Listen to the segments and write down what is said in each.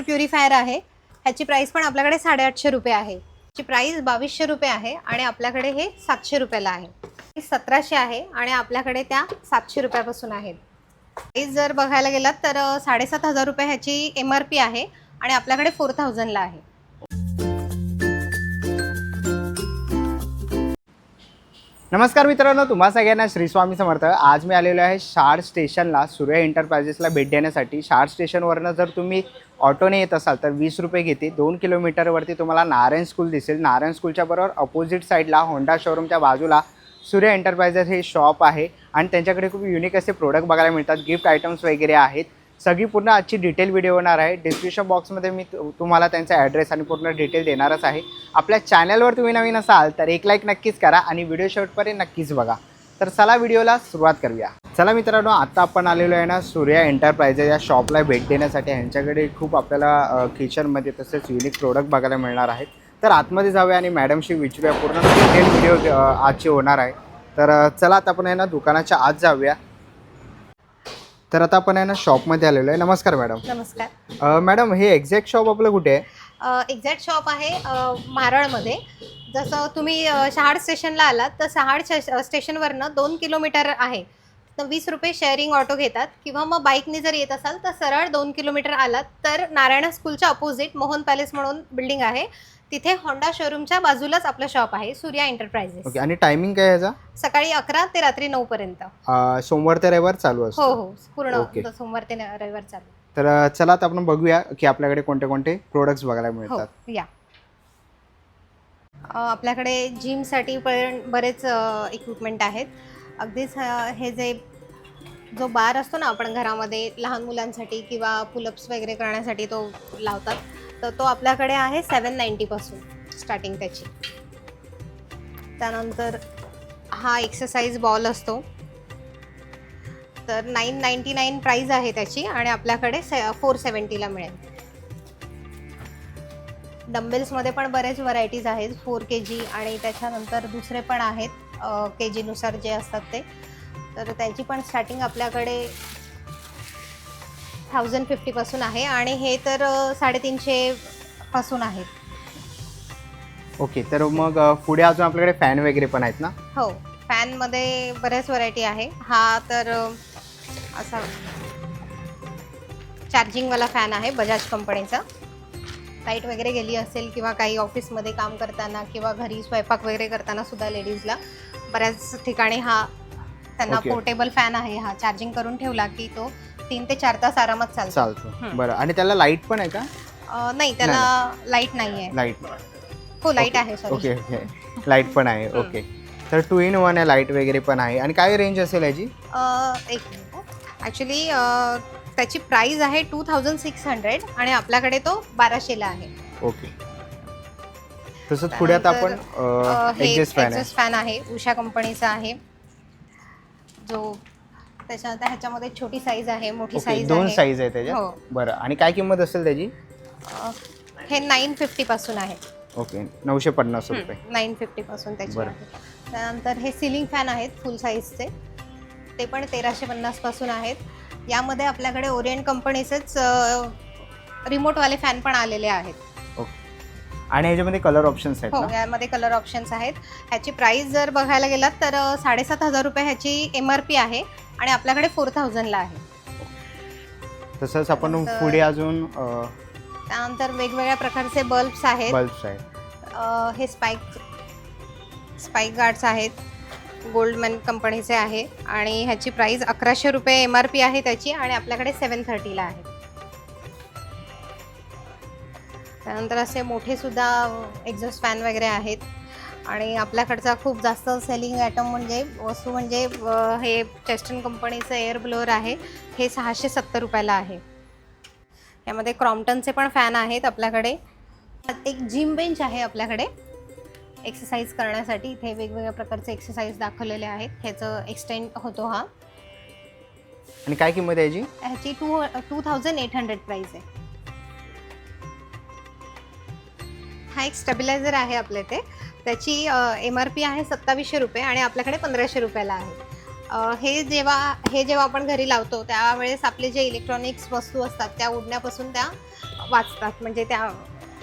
Water purifier आहे. ह्याची price पण आपल्याकडे साडेआठशे रुपये आहे. ची प्राईस बावीसशे रुपये आहे आणि आपल्याकडे हे सातशे रुपयाला आहे. ही सतराशे आहे आणि आपल्याकडे त्या सातशे रुपयापासून आहेत प्राईस जर बघायला गेलात तर साडेसात हजार रुपये ह्याची एम आर पी आहे आणि आपल्याकडे फोर थाउजंडला आहे. नमस्कार मित्रांनो तुम्हा सगळ्यांना श्री स्वामी समर्थ. आज मी आलेलो आहे शार स्टेशनला. सूर्य एंटरप्राइजेसला भेट देण्यासाठी. शार स्टेशनवरनं जर तुम्ही ऑटोने येत असाल तर वीस रुपये घेते. दोन किलोमीटरवरती तुम्हाला नारायण स्कूल दिसेल. नारायण स्कूलच्या बरोबर अपोजिट साईडला होंडा शोरूमच्या बाजूला सूर्य एंटरप्राइजेस हे शॉप आहे. आणि त्यांच्याकडे खूप युनिक असे प्रोडक्ट बघायला मिळतात. गिफ्ट आयटम्स वगैरे आहेत. सगळी पूर्ण आजची डिटेल व्हिडिओ होणार आहे. डिस्क्रिप्शन बॉक्समध्ये मी तुम्हाला त्यांचा ॲड्रेस आणि पूर्ण डिटेल देणारच आहे. आपल्या चॅनलवर तुम्ही नवीन असाल तर एक लाईक नक्कीच करा आणि व्हिडिओ शेवटपर्यंत नक्कीच बघा. तर चला व्हिडिओला सुरुवात करूया. चला मित्रांनो आता आपण आलेलो आहे ना सूर्या एंटरप्राइजेस या शॉपला भेट देण्यासाठी. ह्यांच्याकडे खूप आपल्याला किचनमध्ये तसेच युनिक प्रोडक्ट बघायला मिळणार आहेत. तर आतमध्ये जाऊया आणि मॅडमशी विचारूया. पूर्ण डिटेल व्हिडिओ आजची होणार आहे. तर चला आता आपण आहे ना दुकानाच्या आत जाऊया. तर आता आपण आहे ना शॉपमध्ये आलेलो आहे. नमस्कार मॅडम नमस्कार. अ, मॅडम हे एक्झॅक्ट शॉप आपलं कुठे आहे? एक्झॅक्ट शॉप आहे अ, मारळमध्ये. जसं तुम्ही अ, शहाड स्टेशनला आलात तर शहाड स्टे- स्टेशनवरनं दोन किलोमीटर आहे. तर वीस रुपये शेअरिंग ऑटो घेतात. किंवा मग बाईकने जर येत असाल तर सरळ दोन किलोमीटर आलात. तर नारायण स्कूलच्या अपोजिट मोहन पॅलेस म्हणून बिल्डिंग आहे. तिथे होंडा शोरूमच्या बाजूलाच आपलं शॉप आहे सूर्या एंटरप्राइजेस ओके आणि टायमिंग काय आहे ह्याचा सकाळी अकरा ते रात्री नऊ पर्यंत. अ, सोमवार ते रविवार चालू हो असतो. हो पूर्ण ओके. सोमवार ते रविवार चालू. तर अ, चला आता आपण बघूया की आपल्याकडे कोणते कोणते प्रोडक्ट्स बघायला हो मिळतात. या. अ, आपल्याकडे जिमसाठी पण बरेच इक्विपमेंट आहेत. अगदीच अ, हे जे जो बार असतो ना आपण घरामध्ये लहान मुलांसाठी किंवा पुलअप्स वगैरे करण्यासाठी तो लावतात. तर तो आपल्याकडे आहे सेवन नाईंटीपासून स्टार्टिंग त्याची. त्यानंतर हा एक्सरसाइज बॉल असतो. तर नाईन नाईन्टी नाईन प्राईज आहे त्याची आणि आपल्याकडे से फोर सेवन्टीला मिळेल. डंबेल्समध्ये पण बरेच व्हरायटीज आहेत फोर के जी आणि त्याच्यानंतर दुसरे पण आहेत के जीनुसार जे असतात ते. तर त्यांची पण स्टार्टिंग आपल्याकडे थाउजंड फिफ्टीपासून आहे आणि हे तर साडेतीनशे पासून आहेत ओके तर मग पुढे अजून आपल्याकडे फॅन वगैरे पण आहेत ना? हो फॅनमध्ये बऱ्याच व्हरायटी आहे. हा तर असा चार्जिंगवाला फॅन आहे बजाज कंपनीचा लाइट वगैरे गेली असेल किंवा काही ऑफिसमध्ये काम करताना किंवा घरी स्वयंपाक वगैरे करताना सुद्धा लेडीजला बऱ्याच ठिकाणी हा त्यांना Okay. पोर्टेबल फॅन आहे हा चार्जिंग करून ठेवला की तो तीन ते चार तास आरामात चालतो. चालतो. हं. बरं. आणि त्याला लाइट पण आहे का? अ, नाही त्याला लाइट नाही आहे लाइट हो लाइट आहे सॉरी ओके ओके लाइट पण आहे. हं. ओके तर टू इन वन आहे लाइट वगैरे पण आहे. आणि काय रेंज असेल याची? एक मिनिट. ॲक्च्युली त्याची प्राईज आहे टू थाउजंड सिक्स हंड्रेड आणि आपल्याकडे तो बाराशेला आहे. ओके तसंच पुढे आता आपण अ, हे एक्झेस्ट फॅन आहे. एक्झॉस्ट फॅन आहे. उषा कंपनीचा आहे. जो त्याच्यानंतर ह्याच्यामध्ये छोटी साईज आहे मोठी ओके साईज दोन साईज आहे त्याच्या हो. बरं आणि काय किंमत असेल त्याची? अ, हे नाईन फिफ्टी पासून आहे. ओके नऊशे पन्नास रुपये. नाईन फिफ्टी पासून त्यानंतर हे सिलिंग फॅन आहेत फुल साईजचे ते पण तेराशे पन्नासपासून आहेत. यामध्ये आपल्याकडे ओरिएंट कंपनीचेच रिमोटवाले फॅन पण आलेले आहेत. आणि ह्याच्यामध्ये कलर ऑप्शन्स आहेत हो ना? यामध्ये कलर ऑप्शन्स आहेत. ह्याची प्राइस जर बघायला गेलात तर अ, साडेसात हजार रुपये ह्याची एम आर पी आहे. आणि आपल्याकडे फोर थाउजंडला आहे. तसंच आपण त्यानंतर- पुढे अजून त्यानंतर वेगवेगळ्या प्रकारचे बल्ब्स आहेत. बल्ब्स आहेत. अ, हे स्पाइक स्पाइक गार्ड्स आहेत. गोल्डमॅन कंपनीचे आहे. आणि ह्याची प्राइस अकराशे रुपये एम आर पी आहे त्याची आणि आपल्याकडे सेवन थर्टीला आहे. त्यानंतर असे मोठे सुद्धा एक्झॉस्ट फॅन वगैरे आहेत. आणि आपल्याकडचा खूप जास्त सेलिंग आयटम म्हणजे वस्तू म्हणजे हे चेस्टन कंपनीचं एअर ब्लोअर आहे. हे सहाशे सत्तर रुपयाला आहे. यामध्ये क्रॉम्प्टनचे पण फॅन आहेत आपल्याकडे. एक जिम बेंच आहे आपल्याकडे. एक्सरसाइज करण्यासाठी इथे वेगवेगळ्या प्रकारचे एक्सरसाइज दाखवलेले आहेत. ह्याचं एक्सटेंड होतो हा. आणि काय किंमत आहे याची? ह्याची two two thousand eight hundred price आहे. हा एक स्टेबिलायझर आहे आपल्या इथे. त्याची एम आर पी आहे सत्तावीसशे रुपये आणि आपल्याकडे पंधराशे रुपयाला आहे. हे जेव्हा हे जेव्हा आपण घरी लावतो त्यावेळेस आपले जे इलेक्ट्रॉनिक्स वस्तू असतात त्या उडण्यापासून त्या वाचतात. म्हणजे त्या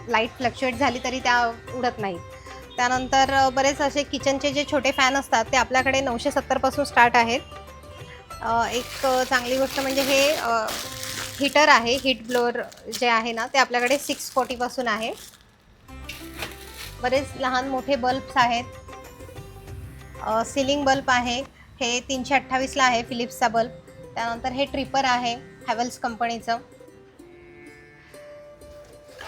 लाइट फ्लक्च्युएट झाली तरी त्या उडत नाहीत. त्यानंतर बरेच असे किचनचे जे छोटे फॅन असतात ते आपल्याकडे नऊशे सत्तरपासून स्टार्ट आहेत. एक चांगली गोष्ट म्हणजे हे हीटर आहे हीट ब्लोअर जे आहे ना ते आपल्याकडे सिक्स फोर्टीपासून आहे. बरेच लहान मोठे बल्ब्स आहेत. सिलिंग बल्ब आहे. हे तीनशे अठ्ठावीसला आहे फिलिप्सचा बल्ब त्यानंतर हे ट्रिपर आहे हॅवल्स कंपनीचं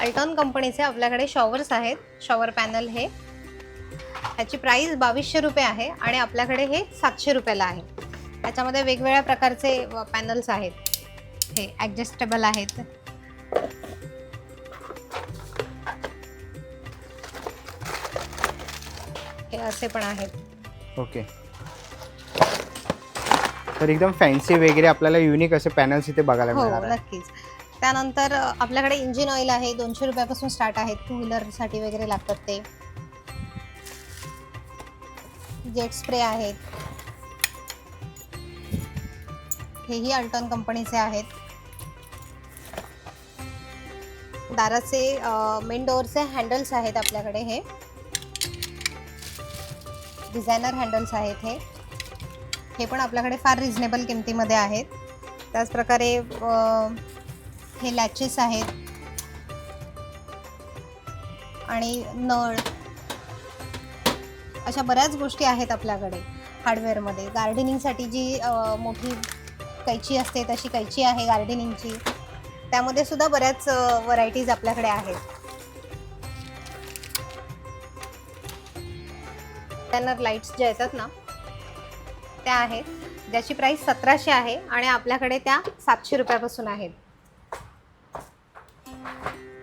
अल्टॉन कंपनीचे आपल्याकडे शॉवर्स आहेत. शॉवर पॅनल हे. ह्याची प्राईस बावीसशे रुपये आहे आणि आपल्याकडे हे सातशे रुपयाला आहे. त्याच्यामध्ये वेगवेगळ्या प्रकारचे पॅनल्स आहेत. हे ॲडजस्टेबल आहेत. हे असे पण आहेत. ओके. तर एकदम फॅन्सी वगैरे आपल्याला युनिक असे पॅनल्स इथे बघायला हो मिळणार आहे नक्कीच. त्यानंतर आपल्याकडे इंजिन ऑइल आहे दोनशे रुपयापासून स्टार्ट आहेत. टू व्हीलरसाठी वगैरे लागतात ते. जेट स्प्रे आहेत. हेही अल्टॉन कंपनीचे आहेत. दाराचे मेन डोअरचे हँडल्स आहेत आपल्याकडे हे. डिझायनर हँडल्स आहेत हे. हे पण आपल्याकडे फार रिझनेबल किमतीमध्ये आहेत. त्याचप्रकारे हे लॅचेस आहेत. आणि नळ. अशा बऱ्याच गोष्टी आहेत आपल्याकडे हार्डवेअरमध्ये गार्डनिंगसाठी जी मोठी कैची असते तशी कैची आहे गार्डनिंगची त्यामध्ये सुद्धा बऱ्याच व्हरायटीज आपल्याकडे आहेत. त्यांना लाईट्स ज्या येतात ना त्या आहेत. ज्याची प्राईस सतराशे आहे आणि आपल्याकडे त्या सातशे रुपयापासून आहेत.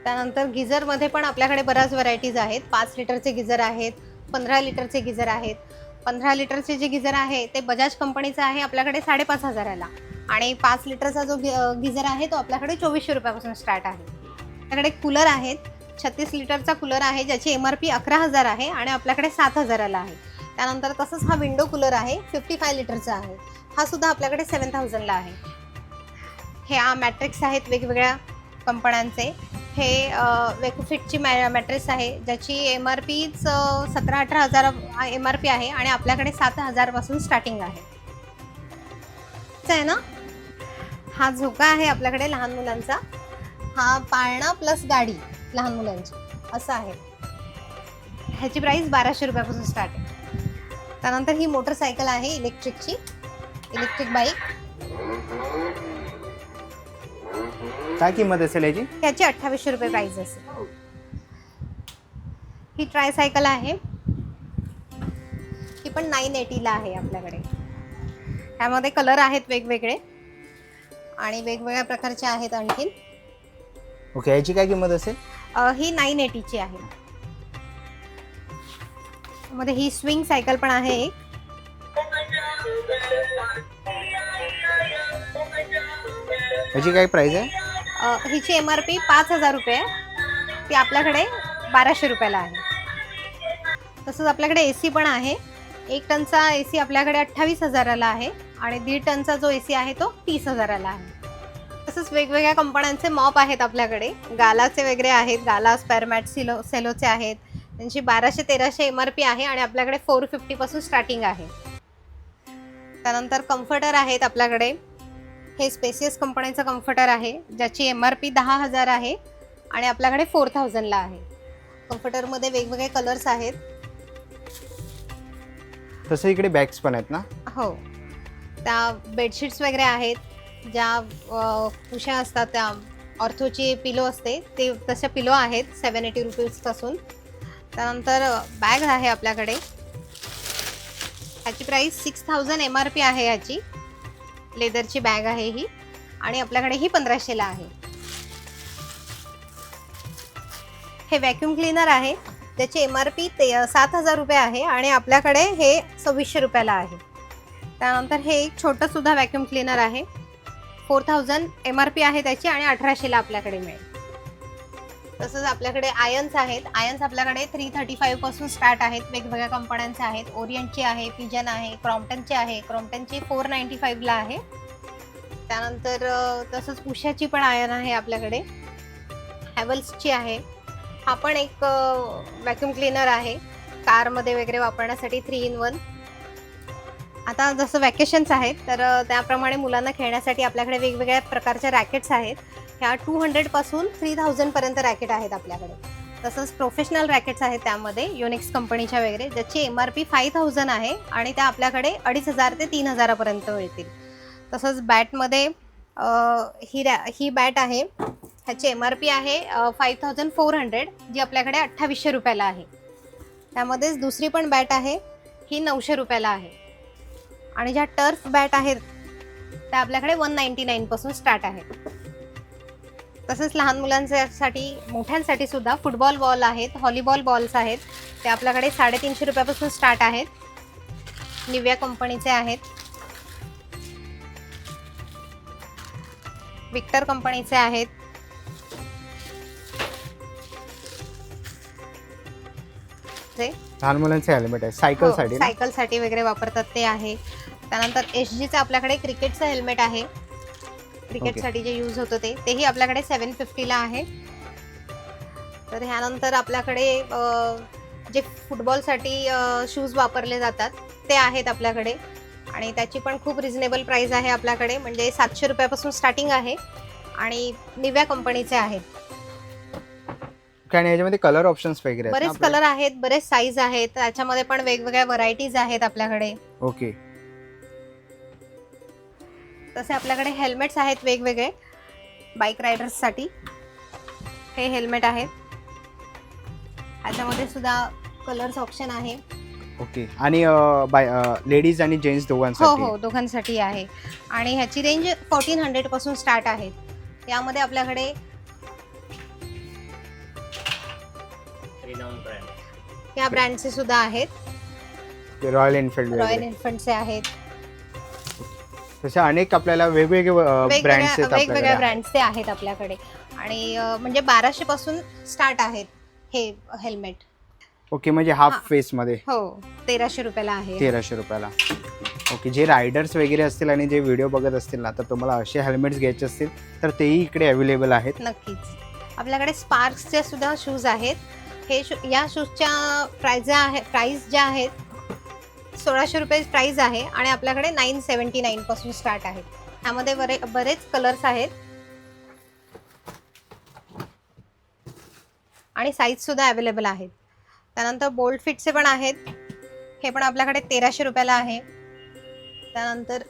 त्यानंतर गिझरमध्ये पण आपल्याकडे बऱ्याच व्हरायटीज आहेत. पाच लिटरचे गिझर आहेत पंधरा लिटरचे गिझर आहेत. पंधरा लिटरचे जे गिझर आहे ते बजाज कंपनीचं आहे आपल्याकडे साडेपाच हजाराला. आणि पाच लिटरचा जो गि गिझर आहे तो आपल्याकडे चोवीसशे रुपयापासून स्टार्ट आहे. आपल्याकडे कूलर आहेत छत्तीस लिटरचा कूलर आहे ज्याची एम आर पी अकरा हजार आहे आणि आपल्याकडे सात हजाराला आहे. त्यानंतर तसंच हा विंडो कूलर आहे फिफ्टी फाय लिटरचा आहे. हा सुद्धा आपल्याकडे सेवन थाउजंडला आहे. हे मॅट्रिक्स आहेत वेगवेगळ्या कंपन्यांचे. हे वेकोफिटची मॅ मॅट्रेस आहे ज्याची एम आर पीच सतरा अठरा हजार एम आर पी आहे आणि आपल्याकडे सात हजारपासून स्टार्टिंग आहे. आहे ना? हा झोका आहे आपल्याकडे लहान मुलांचा. हा पाळणा प्लस गाडी. लहान मुलांची. असं आहे. ह्याची प्राईस बाराशे रुपयापासून स्टार्ट आहे. त्यानंतर ही मोटरसायकल आहे इलेक्ट्रिकची इलेक्ट्रिक बाईक काय किंमत असेल याची? त्याची अठ्ठावीसशे रुपये प्राईस असेल. ही ट्रायसायकल आहे. ही पण नाईन एटीला आहे आपल्याकडे. त्यामध्ये कलर आहेत वेगवेगळे. आणि वेगवेगळ्या प्रकारचे आहेत आणखीन. ओके याची काय किंमत असेल? ही नाईन एटीची आहे. मध्ये ही स्विंग सायकल पण आहे. एक काय प्राइस आहे? हिची एम आर पी पाच हजार रुपये. आहे ती आपल्याकडे बाराशे रुपयाला आहे. तसंच आपल्याकडे ए सी पण आहे. एक टनचा ए सी आपल्याकडे अठ्ठावीस हजाराला आहे आणि दीड टनचा जो ए सी आहे तो तीस हजाराला आहे. तसंच वेगवेगळ्या कंपन्यांचे मॉप आहेत आपल्याकडे. गालाचे वगैरे आहेत गाला स्पॅरमॅट सिलो सेलोचे आहेत. त्यांची बाराशे तेराशे एम आर पी आहे आणि आपल्याकडे फोर फिफ्टीपासून स्टार्टिंग आहे. त्यानंतर कम्फर्टर आहेत आपल्याकडे. हे स्पेसियस कंपनीचं कम्फर्टर आहे ज्याची एम आर पी दहा हजार आहे आणि आपल्याकडे फोर थाउजंडला आहे. कम्फर्टरमध्ये वेगवेगळे कलर्स आहेत. तसं इकडे बॅग्स पण आहेत ना? हो. त्या बेडशीट्स वगैरे आहेत. ज्या उशा असतात त्या ऑर्थोची पिलो असते ते तशा पिलो आहेत सेवन एटी रुपीजपासून त्यानंतर बॅग आहे आपल्याकडे. ह्याची price six thousand M R P आहे ह्याची. लेदरची बॅग आहे ही. आणि आपल्याकडे ही पंधराशेला आहे. हे व्हॅक्यूम क्लीनर आहे. त्याची एम आर पी ते सात हजार रुपये आहे आणि आपल्याकडे हे सव्वीसशे रुपयाला आहे. त्यानंतर हे एक छोटंसुद्धा व्हॅक्युम व्हॅक्यूम क्लीनर आहे. Four thousand M R P आहे त्याची आणि अठराशेला आपल्याकडे मिळेल. तसंच आपल्याकडे आयन्स आहेत. आयन्स आपल्याकडे थ्री थर्टी फाईव्हपासून स्टार्ट आहेत. वेगवेगळ्या कंपन्यांचे आहेत. ओरियंटचे आहे पिजन आहे क्रॉम्प्टनचे आहे. क्रॉम्प्टनचे फोर नाईन्टी फाईव्हला आहे. त्यानंतर तसंच उषाची पण आयन आहे आपल्याकडे. हॅवल्सची आहे. हा पण एक व्हॅक्युम क्लीनर आहे. कारमध्ये वगैरे वापरण्यासाठी थ्री इन वन आता जसं वॅकेशन्स आहेत तर त्याप्रमाणे मुलांना खेळण्यासाठी आपल्याकडे वेगवेगळ्या प्रकारच्या रॅकेट्स आहेत. ह्या टू हंड्रेडपासून थ्री थाउजंडपर्यंत रॅकेट आहेत आपल्याकडे. तसंच प्रोफेशनल रॅकेट्स आहेत त्यामध्ये युनिक्स कंपनीच्या वगैरे ज्याची M R P five thousand आहे आणि त्या आपल्याकडे अडीच हजार ते तीन हजारापर्यंत मिळतील. तसंच बॅटमध्ये ही रॅ ही बॅट आहे. ह्याची एम आर पी आहे फाईव्ह थाउजंड फोर हंड्रेड जी आपल्याकडे अठ्ठावीसशे रुपयाला आहे. त्यामध्येच दुसरी पण बॅट आहे ही नऊशे रुपयाला आहे. आणि ज्या टर्फ बॅट आहेत त्या आपल्याकडे वन नाईन्टी नाईनपासून स्टार्ट आहेत. तसंच लहान मुलांसाठी मोठ्यांसाठी सुद्धा फुटबॉल बॉल आहेत हॉलीबॉल बॉल्स आहेत ते आपल्याकडे साडेतीनशे रुपयापासून स्टार्ट आहेत. निव्या कंपनीचे आहेत. विक्टर कंपनीचे आहेत. जे लहान मुलांचे हेल्मेट आहे. सायकलसाठी ना? सायकलसाठी वगैरे वापरतात ते आहे. त्यानंतर एच जीचं आपल्याकडे क्रिकेटचं हेल्मेट आहे. क्रिकेटसाठी जे यूज होतं ते. तेही आपल्याकडे सेवन फिफ्टीला आहे. तर ह्यानंतर आपल्याकडे अ, जे फुटबॉलसाठी शूज वापरले जातात ते आहेत आपल्याकडे. आणि त्याची पण खूप रिझनेबल प्राईस आहे आपल्याकडे. म्हणजे सातशे रुपयापासून स्टार्टिंग आहे. आणि निव्या कंपनीचे आहेत. आणि याच्यामध्ये कलर ऑप्शन्स वगैरे आहेत ना बरेच? कलर आहेत बरेच साईज आहेत. त्याच्यामध्ये पण वेगवेगळ्या व्हरायटीज आहेत आपल्याकडे. ओके तसे आपल्याकडे हेल्मेट्स आहेत वेगवेगळे बाईक रायडर्ससाठी हे हेल्मेट आहेत. ह्याच्यामध्ये सुद्धा कलर्स ऑप्शन आहे. ओके आणि बाय लेडीज आणि जेंट्स हो दोघांसाठी? हो दोघांसाठी आहे. आणि ह्याची रेंज फोर्टीन हंड्रेडपासून स्टार्ट आहे. यामध्ये आपल्याकडे या ब्रँडचे सुद्धा आहेत. रॉयल एनफिल्ड रॉयल इन्फंटचे आहेत. तसे अनेक आपल्याला वेगवेगळे ब्रँड्स वेगवेगळ्या आहेत वेगवेगळ्या आपल्याकडे ब्रँडचे आहेत आपल्याकडे. आणि म्हणजे बाराशे पासून स्टार्ट आहेत हे हेल्मेट ओके म्हणजे हाफ. फेस मध्ये. हो तेराशे रुपयाला आहे. तेराशे रुपयाला. ओके जे रायडर्स वगैरे असतील आणि जे व्हिडिओ बघत असतील ना तर तुम्हाला असे हेल्मेट्स घ्यायचे असतील तर तेही इकडे अवेलेबल आहेत. नक्कीच. आपल्याकडे स्पार्क्सचे सुद्धा शूज आहेत. हे शू या शूजच्या प्राईज आहे प्राईज ज्या आहेत सोळाशे रुपये प्राईज आहे आणि आपल्याकडे नाईन सेवन्टी नाईनपासून स्टार्ट आहे. ह्यामध्ये बरे बरेच कलर्स आहेत. आणि साईजसुद्धा अवेलेबल आहेत. त्यानंतर बोल्ड फिटचे पण आहेत. हे पण आपल्याकडे तेराशे रुपयाला आहे. त्यानंतर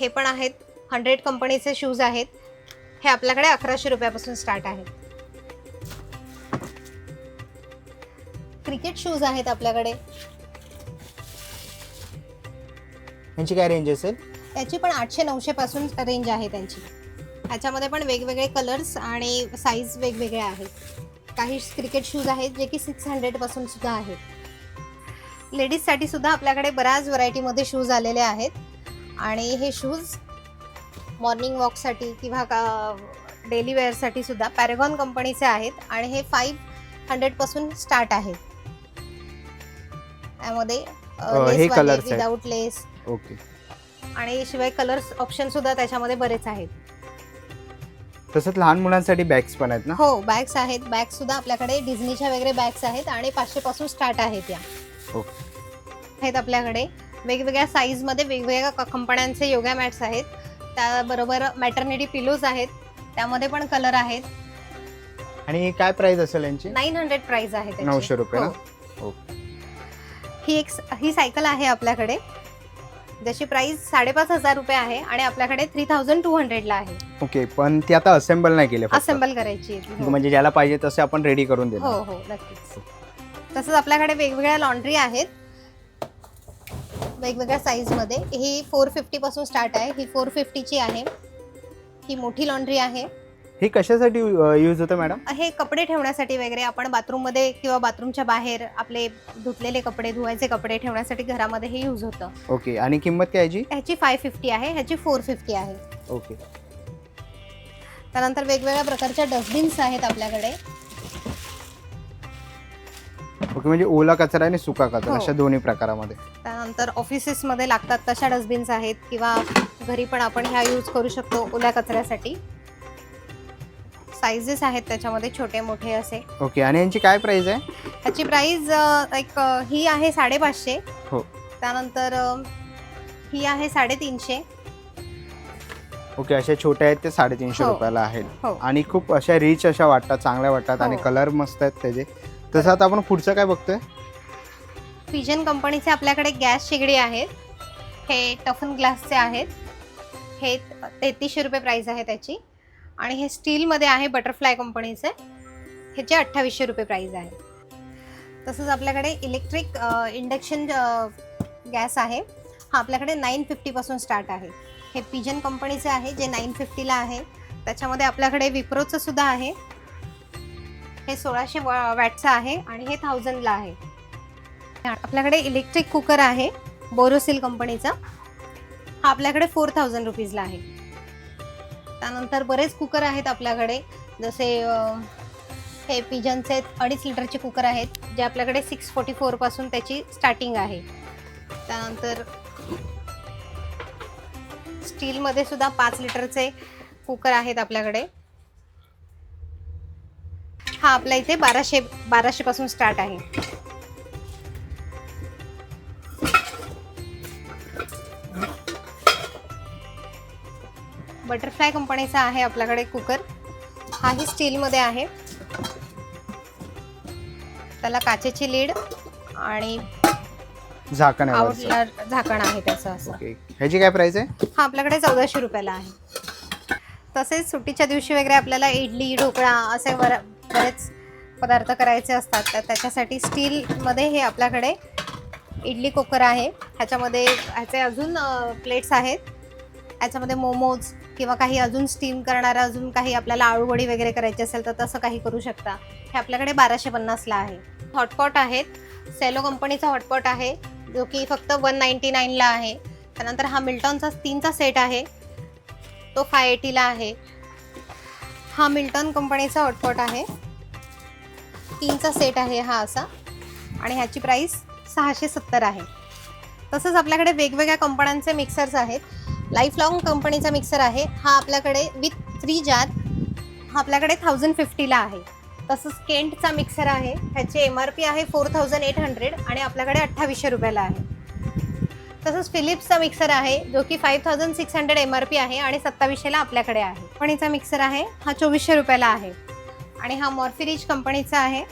हे पण आहेत. हंड्रेड कंपनीचे शूज आहेत. हे आपल्याकडे अकराशे रुपयापासून स्टार्ट आहे. क्रिकेट शूज आहेत आपल्याकडे. यांची काय रेंज असेल? त्याची पण आठशे नऊशे पासून रेंज आहे त्यांची. ह्याच्यामध्ये पण वेगवेगळे कलर्स आणि साईज वेगवेगळे आहेत. काही क्रिकेट शूज आहेत जे की सिक्स हंड्रेडपासून सुद्धा आहेत. लेडीजसाठी सुद्धा आपल्याकडे बऱ्याच व्हरायटीमध्ये शूज आलेले आहेत. आणि हे शूज मॉर्निंग वॉकसाठी किंवा का डेली वेअरसाठी सुद्धा पॅरेगॉन कंपनीचे आहेत. आणि हे फाईव्ह हंड्रेडपासून स्टार्ट आहेत त्यामध्ये अ, हे. Without lace okay. आणि शिवाय कलर्स ऑप्शन सुद्धा त्याच्यामध्ये बरेच आहेत. तसंच लहान मुलांसाठी बॅग्स पण आहेत ना? हो बॅग्स आहेत. बॅग्स सुद्धा आपल्याकडे डिझनीच्या वगैरे बॅग्स आहेत आणि पाचशे पासून स्टार्ट आहेत या. ओके. आहेत आपल्याकडे. वेगवेगळ्या साईजमध्ये वेगवेगळ्या क- कंपन्यांचे योगा मॅट्स आहेत. त्याबरोबर मॅटर्निटी पिलोज आहेत. त्यामध्ये पण कलर आहेत. आणि काय प्राइस असेल यांची? नाईन हंड्रेड प्राइस आहे. नऊशे रुपये ना? ही एक ही सायकल आहे आपल्याकडे ज्याची प्राइस साडेपाच हजार रुपये आहे आणि आपल्याकडे थ्री थाउजंड टू हंड्रेडला आहे. ओके पण ती आता असेंबल नाही केले फक्त. असेंबल करायची आहे ती. हो. म्हणजे ज्याला पाहिजे तसे आपण रेडी करून हो देतो हो नक्कीच. तसंच आपल्याकडे वेगवेगळ्या लॉन्ड्री आहेत. वेगवेगळ्या साईजमध्ये ही फोर फिफ्टीपासून स्टार्ट आहे. ही फोर फिफ्टीची आहे. ही मोठी लॉन्ड्री आहे. हे कशासाठी यूज होतं मॅडम हे कपडे ठेवण्यासाठी वगैरे आपण बाथरूममध्ये किंवा बाथरूमच्या बाहेर आपले धुतलेले कपडे धुवायचे कपडे ठेवण्यासाठी घरामध्ये हे यूज होतं. ओके आणि किंमत काय याची ह्याची फाय फिफ्टी आहे ह्याची फोर फिफ्टी आहे. ओके त्यानंतर वेगवेगळ्या प्रकारच्या डस्टबिन्स आहेत आपल्याकडे. ओके म्हणजे ओला कचरा आणि सुका कचरा हो. अशा दोन्ही प्रकारामध्ये. त्यानंतर ऑफिसेसमध्ये लागतात तशा डस्टबिन्स आहेत किंवा घरी पण आपण ह्या यूज करू शकतो ओल्या कचऱ्यासाठी. सायझेस आहेत त्याच्यामध्ये छोटे मोठे असे. ओके आणि यांची काय प्राइस आहे? ह्याची प्राईज एक अ, ही आहे साडेपाचशे. हो. त्यानंतर अ, ही आहे साडेतीनशे. ओके अशा छोट्या आहेत ते साडेतीनशे हो. रुपयाला आहेत. हो. आणि खूप अशा रिच अशा वाटतात चांगल्या वाटतात आणि हो. कलर मस्त आहेत त्याचे. तसं आता आपण पुढचं काय बघतोय? पिजन कंपनीचे आपल्याकडे गॅस शेगडी आहेत. हे टफन ग्लासचे आहेत. हे तेहतीसशे रुपये प्राईस आहे त्याची. आणि हे स्टीलमध्ये आहे बटरफ्लाय कंपनीचे. ह्याचे अठ्ठावीसशे रुपये प्राईज आहे. तसंच आपल्याकडे इलेक्ट्रिक इंडक्शन गॅस आहे. हा आपल्याकडे नाईन फिफ्टीपासून स्टार्ट आहे. हे पिजन कंपनीचे आहे जे नाईन फिफ्टीला आहे. त्याच्यामध्ये आपल्याकडे विप्रोचं सुद्धा आहे. हे सोळाशे वॅटचं आहे आणि हे थाउजंडला आहे. आपल्याकडे इलेक्ट्रिक कुकर आहे बोरोसिल कंपनीचा. हा आपल्याकडे फोर थाउजंड रुपीजला आहे. त्यानंतर बरेच कुकर आहेत आपल्याकडे. जसे हे पिजनचे अडीच लिटरचे कुकर आहेत जे आपल्याकडे सिक्स फोर्टी फोरपासून त्याची स्टार्टिंग आहे. त्यानंतर स्टीलमध्ये सुद्धा पाच लिटरचे कुकर आहेत आपल्याकडे. हा आपल्या इथे बाराशे बाराशेपासून स्टार्ट आहे. बटरफ्लाय कंपनीचा आहे आपल्याकडे कुकर. हाही स्टीलमध्ये आहे. त्याला काचेची लीड आणि झाकण झाकण आहे त्याचं असं. ह्याची काय प्राइस आहे? हा आपल्याकडे चौदाशे रुपयाला आहे. तसेच सुट्टीच्या दिवशी वगैरे आपल्याला इडली ढोकळा असे वर बरेच पदार्थ करायचे असतात. तर त्याच्यासाठी स्टीलमध्ये हे आपल्याकडे इडली कुकर आहे. ह्याच्यामध्ये ह्याचे अजून प्लेट्स आहेत. ह्याच्यामध्ये मोमोज किंवा काही अजून स्टीम करणारं अजून काही आपल्याला आळूवडी वगैरे करायची असेल तर तसं काही करू शकता. हे आपल्याकडे बाराशे पन्नासला आहे. हॉटपॉट आहेत. सेलो कंपनीचा हॉटपॉट आहे जो की फक्त वन नाईन्टी नाईनला आहे. त्यानंतर हा मिल्टॉनचा तीनचा सेट आहे. तो फाय एटीला आहे. हा मिल्टॉन कंपनीचा हॉटपॉट आहे. तीनचा सेट आहे हा असा. आणि ह्याची प्राईस सहाशे सत्तर आहे. तसंच आपल्याकडे वेगवेगळ्या कंपन्यांचे मिक्सर्स आहेत. लाईफ लॉंग कंपनीचा मिक्सर आहे. हा आपल्याकडे विथ थ्री जार हा आपल्याकडे थाउजंड फिफ्टीला आहे. तसंच केंटचा मिक्सर आहे. ह्याची एम आर पी आहे फोर थाउजंड एट हंड्रेड आणि आपल्याकडे अठ्ठावीसशे रुपयाला आहे. तसंच फिलिप्सचा मिक्सर आहे जो की five thousand six hundred M R P आहे आणि सत्तावीसशेला आपल्याकडे आहे. कंपनीचा मिक्सर आहे हा चोवीसशे रुपयाला आहे. आणि हा मॉर्फिरिज कंपनीचा आहे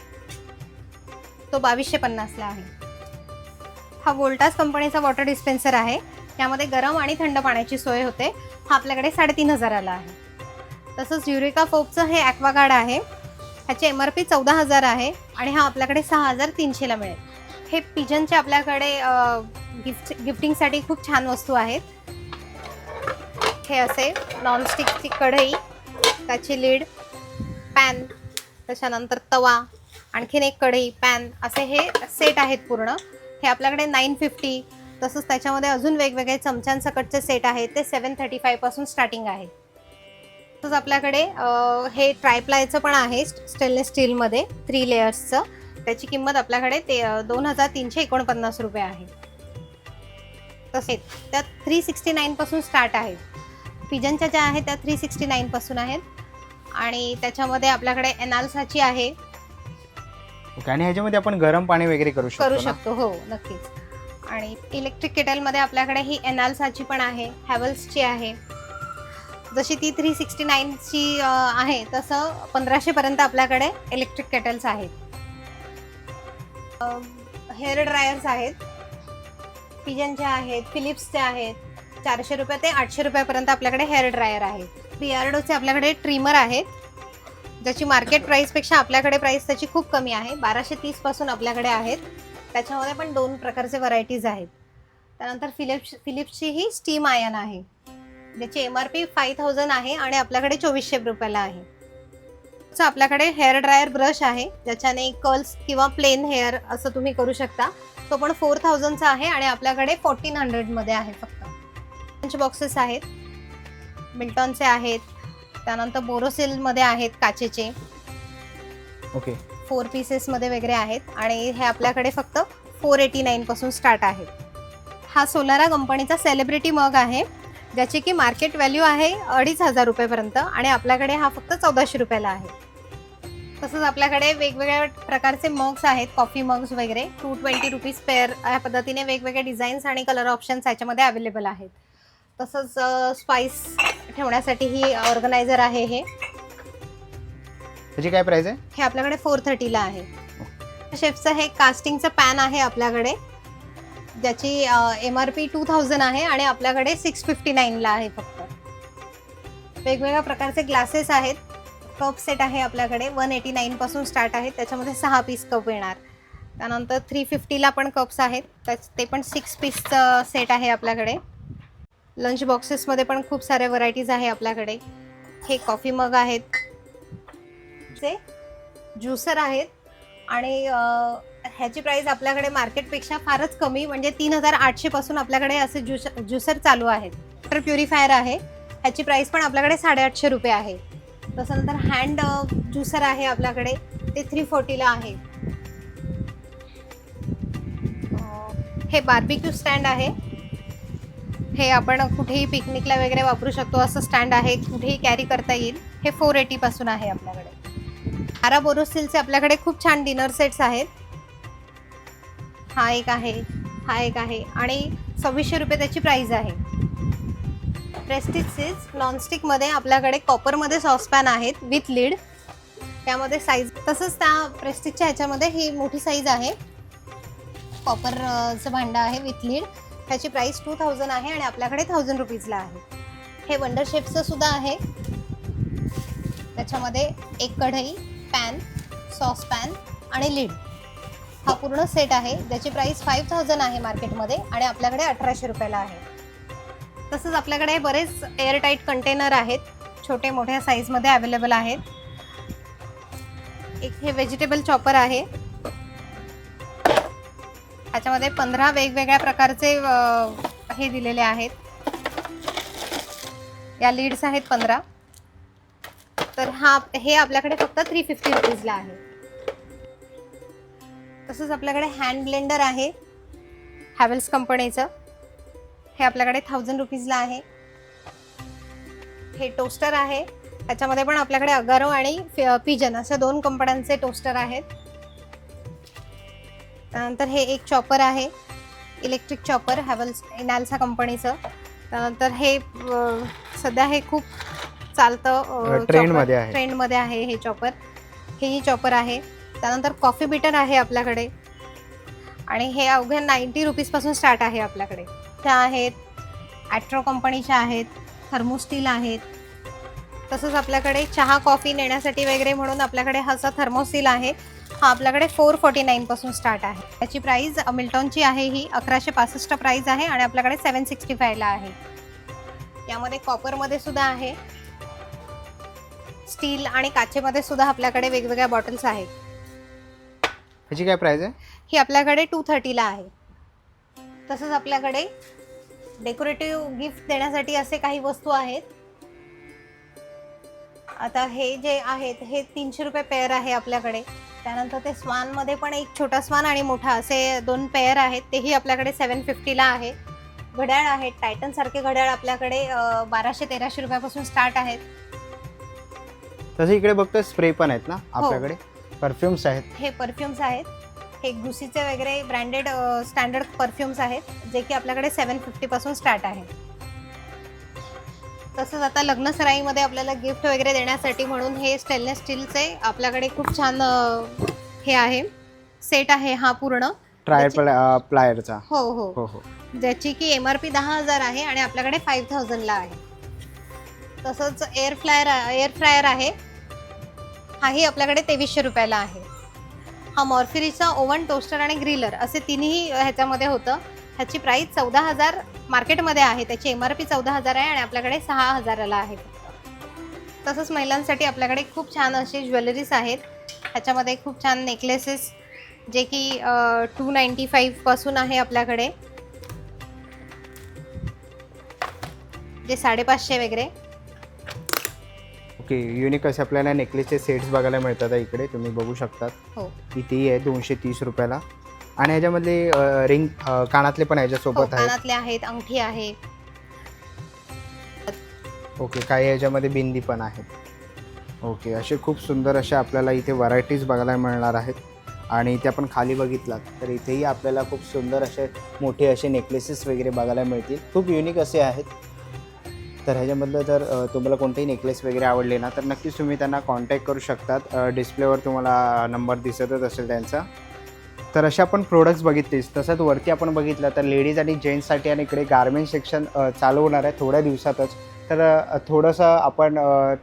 तो बावीसशे पन्नासला आहे. हा वोल्टास कंपनीचा वॉटर डिस्पेन्सर आहे. यामध्ये गरम आणि थंड पाण्याची सोय होते. हा आपल्याकडे साडेतीन हजाराला आहे. तसंच युरेका फोपचं हे ॲक्वागार्ड आहे. ह्याची एम आर पी चौदा हजार आहे आणि हा आपल्याकडे सहा हजार तीनशेला मिळेल. हे पिजनचे आपल्याकडे गिफ्ट गिफ्टिंगसाठी खूप छान वस्तू आहेत. हे असे नॉनस्टिकची कढई त्याची लीड पॅन त्याच्यानंतर तवा आणखीन एक कढई पॅन असे हे सेट आहेत पूर्ण. हे आपल्याकडे नाईन फिफ्टी तसंच त्याच्यामध्ये अजून वेगवेगळे चमच्यांसकटचे सेट आहेत. ते सेवन थर्टी फायपासून स्टार्टिंग आहे. तसंच आपल्याकडे हे ट्रायप्लायचं पण आहे स्टेनलेस स्टीलमध्ये थ्री लेयर्सचं त्याची किंमत आपल्याकडे ते दोन हजार तीनशे एकोणपन्नास रुपये आहे. तसेच त्या थ्री सिक्स्टी नाईनपासून स्टार्ट आहेत पिजनच्या ज्या आहेत त्या थ्री सिक्स्टी नाईनपासून आहेत. आणि त्याच्यामध्ये आपल्याकडे एनाल्साची आहे. आणि ह्याच्यामध्ये आपण गरम पाणी वगैरे करू शकतो करू? शकतो हो नक्कीच. आणि इलेक्ट्रिक केटलमध्ये आपल्याकडे ही एनाल्साची पण आहे हॅवल्सची आहे. जशी ती थ्री सिक्स्टी नाईनची आहे तसं पंधराशेपर्यंत आपल्याकडे इलेक्ट्रिक केटल्स आहेत. हेअर ड्रायर्स आहेत. पिजनच्या आहेत फिलिप्सच्या आहेत चारशे रुपये ते आठशे रुपयापर्यंत आपल्याकडे हेअर ड्रायर आहे. बियार्डोचे आपल्याकडे ट्रिमर आहेत. ज्याची मार्केट प्राईसपेक्षा आपल्याकडे प्राईस त्याची खूप कमी आहे बाराशे तीसपासून आपल्याकडे आहेत. त्याच्यामध्ये पण दोन प्रकारचे व्हरायटीज आहेत. त्यानंतर फिलिप्स फिलिप्सची ही स्टीम आयन आहे. ज्याची M R P five thousand आहे आणि आपल्याकडे चोवीसशे रुपयाला आहे. सो आपल्याकडे हेअर ड्रायर ब्रश आहे. ज्याच्याने कर्ल्स किंवा प्लेन हेअर असं तुम्ही करू शकता. तो पण फोर थाउजंडचा आहे आणि आपल्याकडे फोर्टीन हंड्रेडमध्ये आहे फक्त. लंच बॉक्सेस आहेत. मिल्टॉनचे आहेत. त्यानंतर बोरोसिलमध्ये आहेत काचेचे. ओके फोर पीसेसमध्ये वगैरे आहेत आणि हे आपल्याकडे फक्त फोर एटी नाईनपासून स्टार्ट आहे. हा सोलारा कंपनीचा सेलिब्रिटी मग आहे ज्याची की मार्केट व्हॅल्यू आहे अडीच हजार रुपयेपर्यंत आणि आपल्याकडे हा फक्त चौदाशे रुपयाला आहे. तसंच आपल्याकडे वेगवेगळ्या प्रकारचे मग्स आहेत कॉफी मग्स वगैरे टू ट्वेंटी रुपीज पेअर या पद्धतीने वेगवेगळे डिझाईन्स आणि कलर ऑप्शन्स याच्यामध्ये अवेलेबल आहेत. तसंच स्पाईस ठेवण्यासाठी ही ऑर्गनायझर आहे हे. त्याची काय प्राइस आहे? हे आपल्याकडे फोर थर्टीला आहे. शेफचं हे कास्टिंगचं पॅन आहे आपल्याकडे. ज्याची M R P two thousand आहे आणि आपल्याकडे सिक्स फिफ्टी नाईनला आहे फक्त. वेगवेगळ्या प्रकारचे ग्लासेस आहेत. कप सेट आहे आपल्याकडे. वन एटी नाईनपासून स्टार्ट आहे. त्याच्यामध्ये सहा पीस कप येणार. त्यानंतर थ्री फिफ्टीला पण कप्स आहेत. त्याच ते पण सिक्स पीसचं सेट आहे आपल्याकडे. लंच बॉक्सेसमध्ये पण खूप सारे व्हरायटीज आहे आपल्याकडे. हे कॉफी मग आहेत. चे ज्युसर आहेत. आणि ह्याची प्राईस आपल्याकडे मार्केटपेक्षा फारच कमी म्हणजे तीन हजार आठशेपासून आपल्याकडे असे ज्युस ज्युसर चालू आहेत. वॉटर प्युरिफायर आहे. ह्याची प्राईस पण आपल्याकडे साडेआठशे रुपये आहे. तसंनंतर हँड ज्युसर आहे आपल्याकडे. ते थ्री फोर्टीला आहे. हे बार्बिक्यू स्टँड आहे. हे आपण कुठेही पिकनिकला वगैरे वापरू शकतो. असं स्टँड आहे. कुठेही कॅरी करता येईल. हे फोर एटीपासून आहे आपल्याकडे. आरा बोरोसिलचे आपल्याकडे खूप छान डिनर सेट्स आहेत. हा एक आहे हा एक आहे आणि सव्वीसशे रुपये त्याची प्राईज आहे. प्रेस्टिजचीच नॉनस्टिकमध्ये आपल्याकडे कॉपरमध्ये सॉसपॅन आहेत विथ लीड. त्यामध्ये साईज तसंच त्या प्रेस्टिजच्या ह्याच्यामध्ये ही मोठी साईज आहे. कॉपरचं भांडं आहे विथ लीड. त्याची प्राईस टू थाउजंड आहे आणि आपल्याकडे थाउजंड रुपीजला आहे. हे वंडर शेपचं सुद्धा आहे. त्याच्यामध्ये एक कढई पॅन सॉस पॅन आणि लीड. हा पूर्ण सेट आहे ज्याची प्राइस फाईव्ह थाउजंड आहे मार्केटमध्ये आणि आपल्याकडे अठराशे रुपयाला आहे. तसंच आपल्याकडे बरेच एअरटाईट कंटेनर आहेत छोटे मोठ्या साईजमध्ये अवेलेबल आहेत. एक हे व्हेजिटेबल चॉपर आहे. त्याच्यामध्ये पंधरा वेगवेगळ्या प्रकारचे हे दिलेले आहेत. या लीड्स आहेत पंधरा. तर हा हे आपल्याकडे फक्त थ्री फिफ्टी रुपीजला आहे. तसंच आपल्याकडे हँड ब्लेंडर आहे. हॅवेल्स कंपनीचं. हे आपल्याकडे थाउजंड रुपीजला आहे. हे टोस्टर आहे. त्याच्यामध्ये पण आपल्याकडे अगारो आणि पिजन अशा दोन कंपन्यांचे टोस्टर आहेत. त्यानंतर हे एक चॉपर आहे. इलेक्ट्रिक चॉपर हॅवल्स इनॅल्सा कंपनीचं. त्यानंतर हे सध्या हे खूप चालतं ट्रेंडमध्ये आहे. ट्रेंडमध्ये आहे हे चॉपर. हेही चॉपर आहे. त्यानंतर कॉफी बिटर आहे आपल्याकडे. आणि हे अवघ्या नाईन्टी रुपीजपासून स्टार्ट आहे आपल्याकडे. त्या आहेत ॲट्रो कंपनीच्या आहेत थर्मोस्टील आहेत. तसंच आपल्याकडे चहा कॉफी नेण्यासाठी वगैरे म्हणून आपल्याकडे हा असा थर्मोस्टील आहे. हा आपल्याकडे फोर फोर्टी नाईनपासून स्टार्ट आहे. त्याची प्राईज मिल्टॉनची आहे ही अकराशे पासष्ट प्राईज आहे आणि आपल्याकडे सेवन सिक्स्टी फायला आहे. यामध्ये कॉपरमध्ये सुद्धा आहे. स्टील आणि काचेमध्ये सुद्धा आपल्याकडे वेगवेगळ्या बॉटल्स आहेत. ह्याची काय प्राइस आहे? ही आपल्याकडे टू थर्टीला आहे. तसंच आपल्याकडे डेकोरेटिव्ह गिफ्ट देण्यासाठी असे काही वस्तू आहेत. आता हे जे आहेत हे तीनशे रुपये पेअर आहे आपल्याकडे. त्यानंतर ते स्वानमध्ये पण एक छोटा स्वान आणि मोठा असे दोन पेअर आहेत. तेही आपल्याकडे सेवन फिफ्टीला आहे. घड्याळ आहेत. टायटन सारखे घड्याळ आपल्याकडे अं, बाराशे तेराशे रुपयापासून स्टार्ट आहेत. तसं इकडे बघतो स्प्रे पण आहेत ना हो. आपल्याकडे. परफ्युम्स आहेत. हे परफ्युम्स आहेत. हे गुसीचे वगैरे ब्रँडेड स्टँडर्ड परफ्युम्स आहेत जे की आपल्याकडे सेवन फिफ्टीपासून स्टार्ट आहे. तसंच आता लग्न सराईमध्ये आपल्याला गिफ्ट वगैरे देण्यासाठी म्हणून हे स्टेनलेस स्टीलचे आपल्याकडे खूप छान हे आहे. सेट आहे हा पूर्ण. त्याची- प्लायरचा हो हो. हो हो. ज्याची की एम आर पी दहा हजार आहे आणि आपल्याकडे फाईव्ह थाउजंडला आहे. तसंच एअर फ्लायर एअर फ्रायर आहे. हाही आपल्याकडे तेवीसशे रुपयाला आहे. हा मॉर्फिरीचा ओव्हन टोस्टर आणि ग्रिलर असे तिन्ही ह्याच्यामध्ये होतं. ह्याची प्राईस चौदा हजार मार्केटमध्ये आहे. त्याची एम आर पी चौदा हजार आहे आणि आपल्याकडे सहा हजाराला आहे. तसंच महिलांसाठी आपल्याकडे खूप छान असे ज्वेलरीज आहेत. ह्याच्यामध्ये खूप छान नेकलेसेस जे की टू नाईंटी फाईव्हपासून आहे आपल्याकडे. जे साडेपाचशे वगैरे. ओके युनिक असे आपल्याला नेकलेसचे सेट्स बघायला मिळतात इकडे तुम्ही बघू शकतात. हो. इथेही आहे दोनशे तीस रुपयाला. आणि ह्याच्यामधले रिंग कानातले पण हो, ह्याच्यासोबत आहेत. कानातले आहेत अंगठी आहे. ओके काही याच्यामध्ये बिंदी पण आहेत ओके असे खूप सुंदर असे आपल्याला इथे व्हरायटीज बघायला मिळणार आहेत. आणि इथे आपण खाली बघितलात तर इथेही आपल्याला खूप सुंदर असे मोठे असे नेकलेसेस वगैरे बघायला मिळतील. खूप युनिक असे आहेत. तर ह्याच्यामधलं जर तुम्हाला कोणतेही नेकलेस वगैरे आवडले ना तर नक्कीच तुम्ही त्यांना कॉन्टॅक्ट करू शकतात. डिस्प्लेवर तुम्हाला नंबर दिसतच असेल त्यांचा. तर असे आपण प्रोडक्ट्स बघितलीस. तसंच वरती आपण बघितलं तर लेडीज आणि जेंट्ससाठी आणि इकडे गार्मेंट सेक्शन चालू होणार आहे थोड्या दिवसातच. तर थोडंसं आपण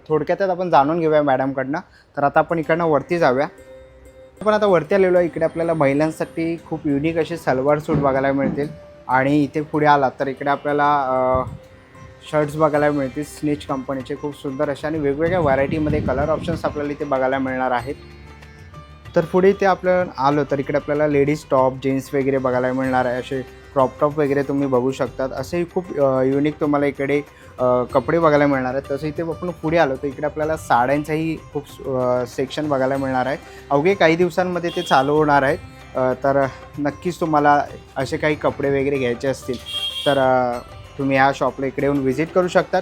थोडक्यातच आपण जाणून घेऊया मॅडमकडनं तर आता आपण इकडनं वरती जाऊया. आपण आता वरती आलेलो आहे. इकडे आपल्याला महिलांसाठी खूप युनिक असे सलवार सूट बघायला मिळतील. आणि इथे पुढे आलात तर इकडे आपल्याला शर्ट्स बघायला मिळतील. स्निच कंपनीचे खूप सुंदर असे आणि वेगवेगळ्या व्हरायटीमध्ये कलर ऑप्शन्स आपल्याला इथे बघायला मिळणार आहेत. तर पुढे इथे आपलं आलो तर इकडे आपल्याला लेडीज टॉप जीन्स वगैरे बघायला मिळणार आहे. असे क्रॉप टॉप वगैरे तुम्ही बघू शकतात. असेही खूप युनिक तुम्हाला इकडे कपडे बघायला मिळणार आहेत. तसं इथे आपण पुढे आलो तर इकडे आपल्याला साड्यांचंही खूप सेक्शन बघायला मिळणार आहे. अवघे काही दिवसांमध्ये ते चालू होणार आहेत तर नक्कीच तुम्हाला असे काही कपडे वगैरे घ्यायचे असतील तर तुम्ही ह्या शॉपला इकडे येऊन व्हिजिट करू शकतात.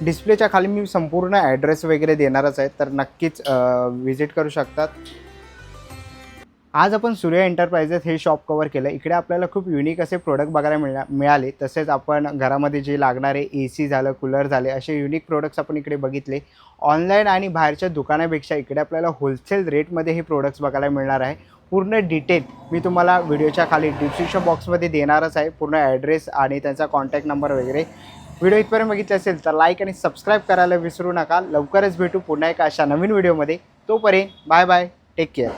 डिस्प्लेच्या खाली मी संपूर्ण ॲड्रेस वगैरे देणारच आहे तर नक्कीच व्हिजिट करू शकतात. आज आपण सूर्य एंटरप्राइजेस हे शॉप कवर केलं. इकडे आपल्याला खूप युनिक असे प्रोडक्ट बघायला मिळा मिळाले. तसेच आपण घरामध्ये जे लागणारे ए सी झालं कूलर झाले असे युनिक प्रोडक्ट्स आपण इकडे बघितले. ऑनलाईन आणि बाहेरच्या दुकानापेक्षा इकडे आपल्याला होलसेल रेटमध्ये हे प्रोडक्ट्स बघायला मिळणार आहे. पूर्ण डिटेल मी तुम्हाला व्हिडिओच्या खाली डिस्क्रिप्शन बॉक्समध्ये देणारच आहे. पूर्ण ॲड्रेस आणि त्यांचा कॉन्टॅक्ट नंबर वगैरे. व्हिडिओ इथपर्यंत बघितला असेल तर लाईक आणि सबस्क्राईब करायला विसरू नका. लवकरच भेटू पुन्हा एका अशा नवीन व्हिडिओमध्ये. तोपर्यंत बाय बाय टेक केअर